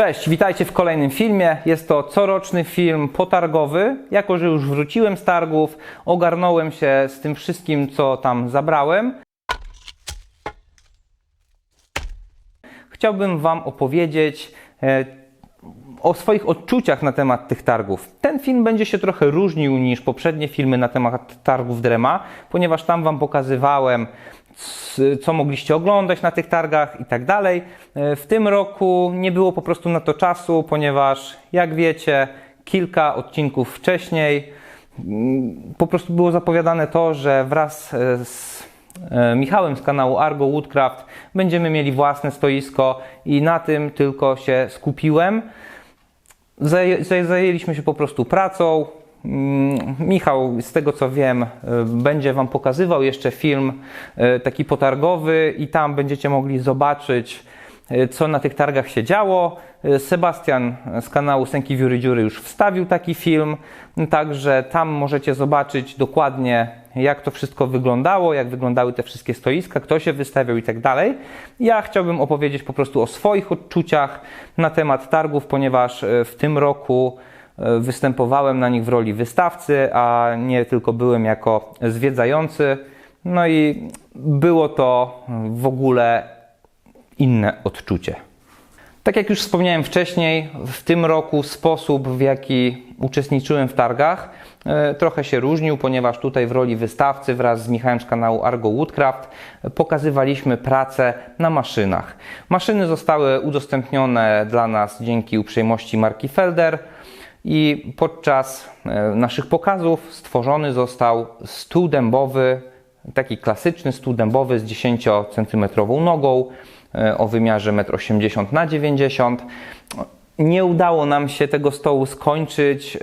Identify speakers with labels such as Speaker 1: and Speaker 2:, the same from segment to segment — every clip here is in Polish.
Speaker 1: Cześć, witajcie w kolejnym filmie. Jest to coroczny film potargowy. Jako, że już wróciłem z targów, ogarnąłem się z tym wszystkim, co tam zabrałem. Chciałbym Wam opowiedzieć e, o swoich odczuciach na temat tych targów. Ten film będzie się trochę różnił niż poprzednie filmy na temat targów Drema, ponieważ tam Wam pokazywałem, co mogliście oglądać na tych targach i tak dalej. E, W tym roku nie było po prostu na to czasu, ponieważ jak wiecie, kilka odcinków wcześniej mm, po prostu było zapowiadane to, że wraz e, z e, Michałem z kanału Argo Woodcraft będziemy mieli własne stoisko i na tym tylko się skupiłem. Zaję- zaję- Zajęliśmy się po prostu pracą. Mm, Michał, z tego co wiem, y, będzie Wam pokazywał jeszcze film y, taki potargowy i tam będziecie mogli zobaczyć, y, co na tych targach się działo. Y, Sebastian z kanału Sęki Wióry Dziury już wstawił taki film, także tam możecie zobaczyć dokładnie, jak to wszystko wyglądało, jak wyglądały te wszystkie stoiska, kto się wystawiał i tak dalej. Ja chciałbym opowiedzieć po prostu o swoich odczuciach na temat targów, ponieważ e, w tym roku e, występowałem na nich w roli wystawcy, a nie tylko byłem jako zwiedzający. No i było to w ogóle inne odczucie. Tak jak już wspomniałem wcześniej, w tym roku sposób, w jaki uczestniczyłem w targach, e, trochę się różnił, ponieważ tutaj w roli wystawcy wraz z Michałem z kanału Argo Woodcraft pokazywaliśmy pracę na maszynach. Maszyny zostały udostępnione dla nas dzięki uprzejmości marki Felder i podczas e, naszych pokazów stworzony został stół dębowy, taki klasyczny stół dębowy z 10 cm nogą o wymiarze 1,80 m na 90 nie udało nam się tego stołu skończyć, e,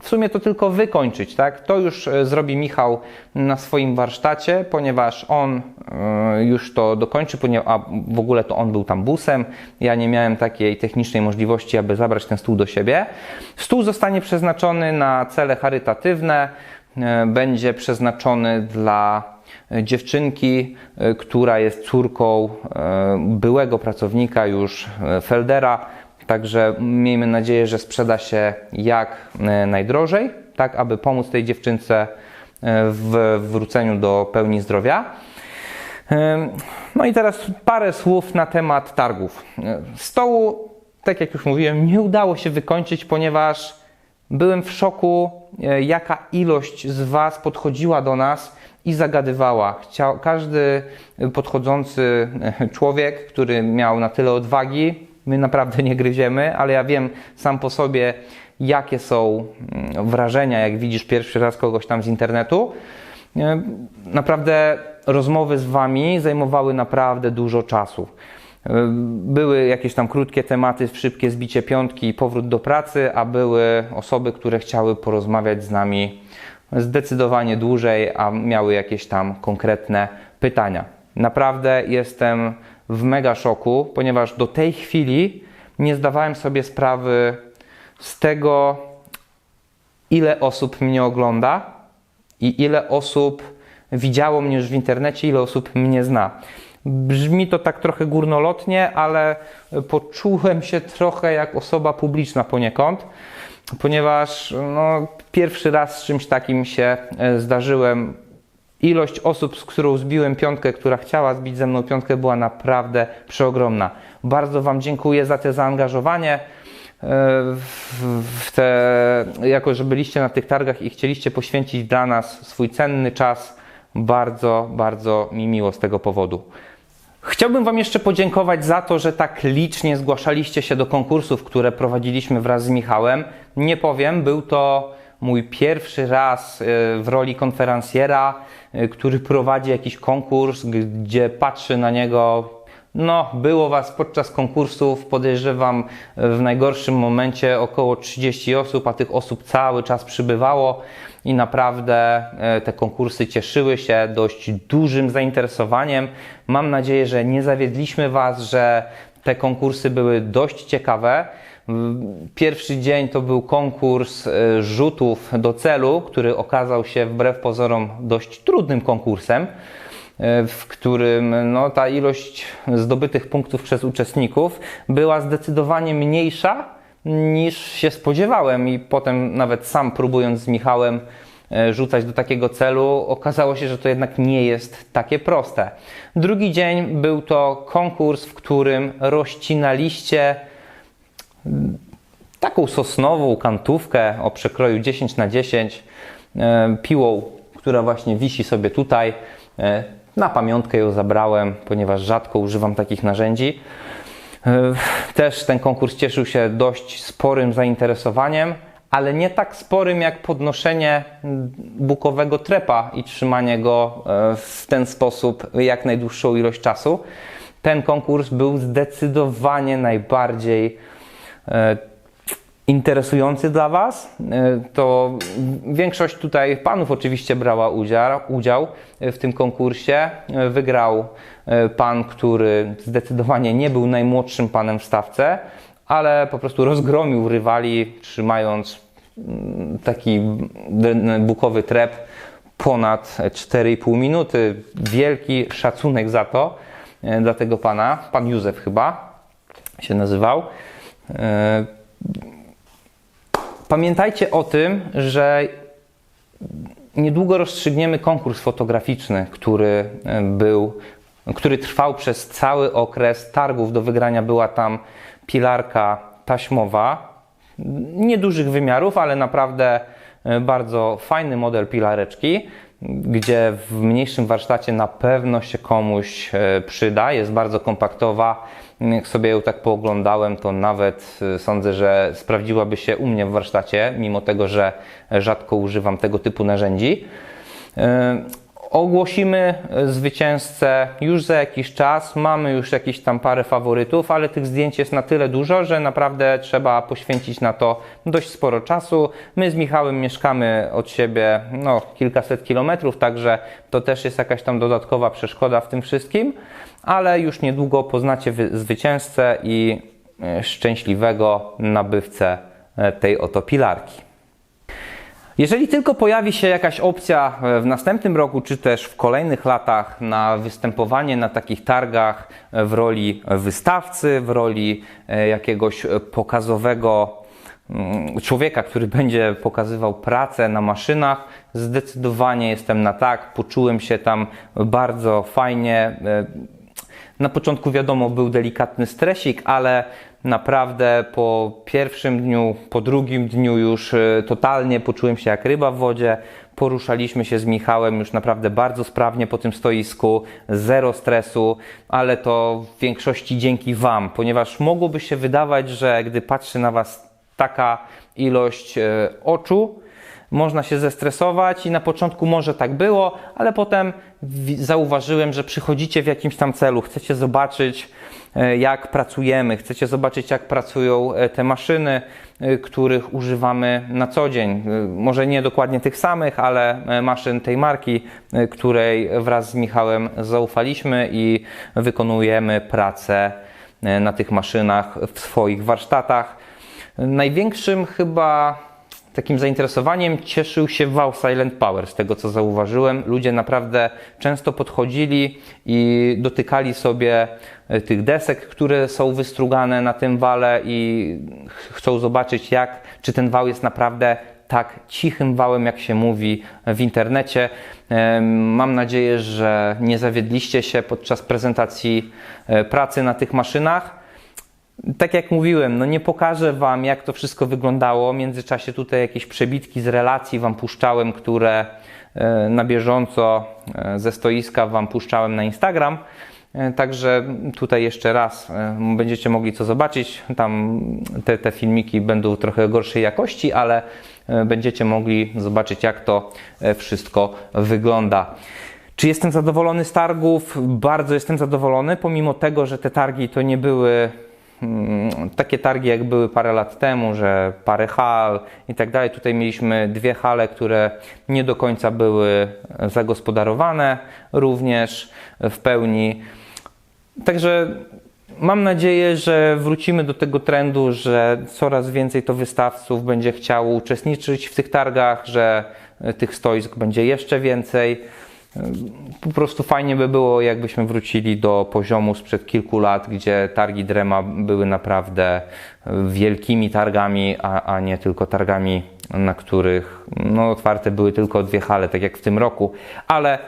Speaker 1: w sumie to tylko wykończyć, tak? To już e, zrobi Michał na swoim warsztacie, ponieważ on e, już to dokończy, a w ogóle to on był tam busem, ja nie miałem takiej technicznej możliwości, aby zabrać ten stół do siebie. Stół zostanie przeznaczony na cele charytatywne, będzie przeznaczony dla dziewczynki, e, która jest córką e, byłego pracownika już e, Feldera. Także miejmy nadzieję, że sprzeda się jak najdrożej, tak aby pomóc tej dziewczynce w wróceniu do pełni zdrowia. No i teraz parę słów na temat targów. Stołu, tak jak już mówiłem, nie udało się wykończyć, ponieważ byłem w szoku, jaka ilość z Was podchodziła do nas i zagadywała. Chciał, każdy podchodzący e, człowiek, który miał na tyle odwagi, my naprawdę nie gryziemy, ale ja wiem sam po sobie, jakie są mm, wrażenia, jak widzisz pierwszy raz kogoś tam z internetu. E, Naprawdę rozmowy z Wami zajmowały naprawdę dużo czasu. E, Były jakieś tam krótkie tematy, szybkie zbicie piątki i powrót do pracy, a były osoby, które chciały porozmawiać z nami zdecydowanie dłużej, a miały jakieś tam konkretne pytania. Naprawdę jestem w mega szoku, ponieważ do tej chwili nie zdawałem sobie sprawy z tego, ile osób mnie ogląda i ile osób widziało mnie już w internecie, ile osób mnie zna. Brzmi to tak trochę górnolotnie, ale poczułem się trochę jak osoba publiczna poniekąd, ponieważ no, pierwszy raz z czymś takim się e, zdarzyłem. Ilość osób, z którą zbiłem piątkę, która chciała zbić ze mną piątkę, była naprawdę przeogromna. Bardzo Wam dziękuję za te zaangażowanie e, w, te, jako że byliście na tych targach i chcieliście poświęcić dla nas swój cenny czas. Bardzo, bardzo mi miło z tego powodu. Chciałbym Wam jeszcze podziękować za to, że tak licznie zgłaszaliście się do konkursów, które prowadziliśmy wraz z Michałem. Nie powiem, był to mój pierwszy raz y, w roli konferencjera, y, który prowadzi jakiś konkurs, gdzie patrzy na niego. No, było Was podczas konkursów, podejrzewam, w najgorszym momencie około 30 osób, a tych osób cały czas przybywało i naprawdę e, te konkursy cieszyły się dość dużym zainteresowaniem. Mam nadzieję, że nie zawiedliśmy Was, że te konkursy były dość ciekawe. Pierwszy dzień to był konkurs e, rzutów do celu, który okazał się wbrew pozorom dość trudnym konkursem. W którym no, ta ilość zdobytych punktów przez uczestników była zdecydowanie mniejsza niż się spodziewałem i potem nawet sam próbując z Michałem e, rzucać do takiego celu, okazało się, że to jednak nie jest takie proste. Drugi dzień był to konkurs, w którym rozcinaliście taką sosnową kantówkę o przekroju 10 na 10 e, piłą, która właśnie wisi sobie tutaj. E, na pamiątkę ją zabrałem, ponieważ rzadko używam takich narzędzi. E, też ten konkurs cieszył się dość sporym zainteresowaniem, ale nie tak sporym jak podnoszenie bukowego trepa i trzymanie go w ten sposób jak najdłuższą ilość czasu. Ten konkurs był zdecydowanie najbardziej interesujący dla Was, e, to większość tutaj panów oczywiście brała udział, w tym konkursie. E, wygrał e, pan, który zdecydowanie nie był najmłodszym panem w stawce, ale po prostu rozgromił rywali, trzymając mm, taki bukowy trep ponad 4,5 minuty. Wielki szacunek za to dla tego pana, pan Józef chyba się nazywał Pamiętajcie o tym, że niedługo rozstrzygniemy konkurs fotograficzny, który e, był, który trwał przez cały okres targów. Do wygrania była tam pilarka taśmowa, niedużych wymiarów, ale naprawdę e, bardzo fajny model pilareczki, gdzie w mniejszym warsztacie na pewno się komuś e, przyda. Jest bardzo kompaktowa jak sobie ją tak pooglądałem, to nawet y, sądzę, że sprawdziłaby się u mnie w warsztacie, mimo tego, że rzadko używam tego typu narzędzi. Ogłosimy zwycięzcę już za jakiś czas. Mamy już jakieś tam parę faworytów, ale tych zdjęć jest na tyle dużo, że naprawdę trzeba poświęcić na to dość sporo czasu. My z Michałem mieszkamy od siebie no, kilkaset kilometrów, także to też jest jakaś tam dodatkowa przeszkoda w tym wszystkim ale już niedługo poznacie zwycięzcę i e, szczęśliwego nabywcę e, tej oto pilarki. Jeżeli tylko pojawi się jakaś opcja e, w następnym roku, czy też w kolejnych latach na występowanie na takich targach w roli wystawcy, w roli jakiegoś pokazowego mm, człowieka, który będzie pokazywał pracę na maszynach, zdecydowanie jestem na tak. Poczułem się tam bardzo fajnie. Na początku wiadomo był delikatny stresik, ale naprawdę po pierwszym dniu, po drugim dniu już e, totalnie poczułem się jak ryba w wodzie. Poruszaliśmy się z Michałem już naprawdę bardzo sprawnie po tym stoisku, zero stresu, ale to w większości dzięki Wam, ponieważ mogłoby się wydawać, że gdy patrzy na Was taka ilość e, oczu, można się zestresować i na początku może tak było, ale potem zauważyłem, że przychodzicie w jakimś tam celu, chcecie zobaczyć, e, jak pracujemy, chcecie zobaczyć, jak pracują e, te maszyny, e, których używamy na co dzień. Może nie dokładnie tych samych, ale maszyn tej marki, której wraz z Michałem zaufaliśmy i wykonujemy pracę na tych maszynach w swoich warsztatach. Największym chyba takim zainteresowaniem cieszył się Wow Silent Power, z tego co zauważyłem. Ludzie naprawdę często podchodzili i dotykali sobie e, tych desek, które są wystrugane na tym wale i chcą zobaczyć jak, czy ten wał jest naprawdę tak cichym wałem, jak się mówi w internecie. Mam nadzieję, że nie zawiedliście się podczas prezentacji e, pracy na tych maszynach tak jak mówiłem, no nie pokażę Wam, jak to wszystko wyglądało. W międzyczasie tutaj jakieś przebitki z relacji Wam puszczałem, które e, na bieżąco e, ze stoiska Wam puszczałem na Instagram. E, także tutaj jeszcze raz będziecie mogli co zobaczyć. Tam te, te filmiki będą trochę gorszej jakości, ale będziecie mogli zobaczyć, jak to wszystko wygląda. Czy jestem zadowolony z targów? Bardzo jestem zadowolony, pomimo tego, że te targi to nie były takie targi jak były parę lat temu, że parę hal i tak dalej. Tutaj mieliśmy dwie hale, które nie do końca były zagospodarowane również w pełni. Także mam nadzieję, że wrócimy do tego trendu, że coraz więcej to wystawców będzie chciało uczestniczyć w tych targach, że tych stoisk będzie jeszcze więcej. Po prostu fajnie by było, jakbyśmy wrócili do poziomu sprzed kilku lat, gdzie targi Drema były naprawdę wielkimi targami, a, a nie tylko targami, na których no, otwarte były tylko dwie hale, tak jak w tym roku. Ale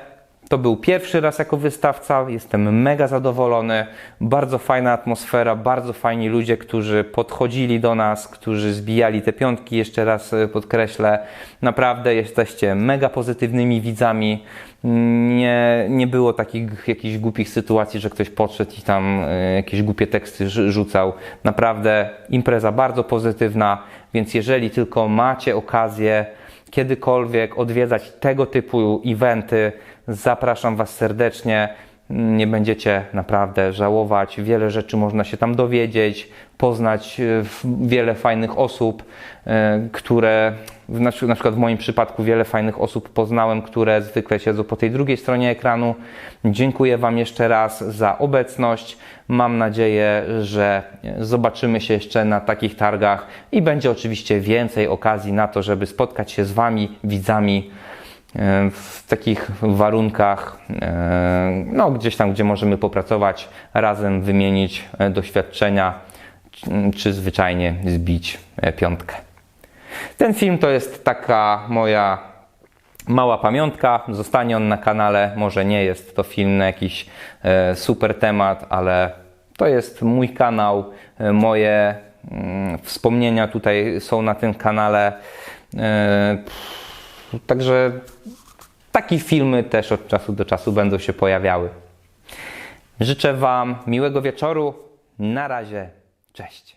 Speaker 1: to był pierwszy raz jako wystawca, jestem mega zadowolony. Bardzo fajna atmosfera, bardzo fajni ludzie, którzy podchodzili do nas, którzy zbijali te piątki, jeszcze raz e, podkreślę. Naprawdę jesteście mega pozytywnymi widzami. Nie, nie było takich jakichś głupich sytuacji, że ktoś podszedł i tam e, jakieś głupie teksty rzu- rzucał. Naprawdę impreza bardzo pozytywna, więc jeżeli tylko macie okazję kiedykolwiek odwiedzać tego typu eventy, zapraszam Was serdecznie. Nie będziecie naprawdę żałować. Wiele rzeczy można się tam dowiedzieć, poznać e, wiele fajnych osób, e, które na, przy- na przykład w moim przypadku wiele fajnych osób poznałem, które zwykle siedzą po tej drugiej stronie ekranu. Dziękuję Wam jeszcze raz za obecność. Mam nadzieję, że zobaczymy się jeszcze na takich targach i będzie oczywiście więcej okazji na to, żeby spotkać się z Wami, widzami w takich warunkach, e, no gdzieś tam, gdzie możemy popracować, razem wymienić e, doświadczenia, czy- zwyczajnie zbić e, piątkę. Ten film to jest taka moja mała pamiątka. Zostanie on na kanale. Może nie jest to film na jakiś e, super temat, ale to jest mój kanał. E, moje wspomnienia tutaj są na tym kanale. E, pff, także takie filmy też od czasu do czasu będą się pojawiały. Życzę Wam miłego wieczoru. Na razie. Cześć.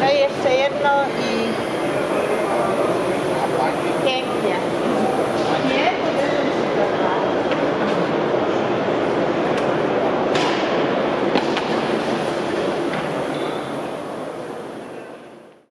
Speaker 2: No i jeszcze jedno i pięknie.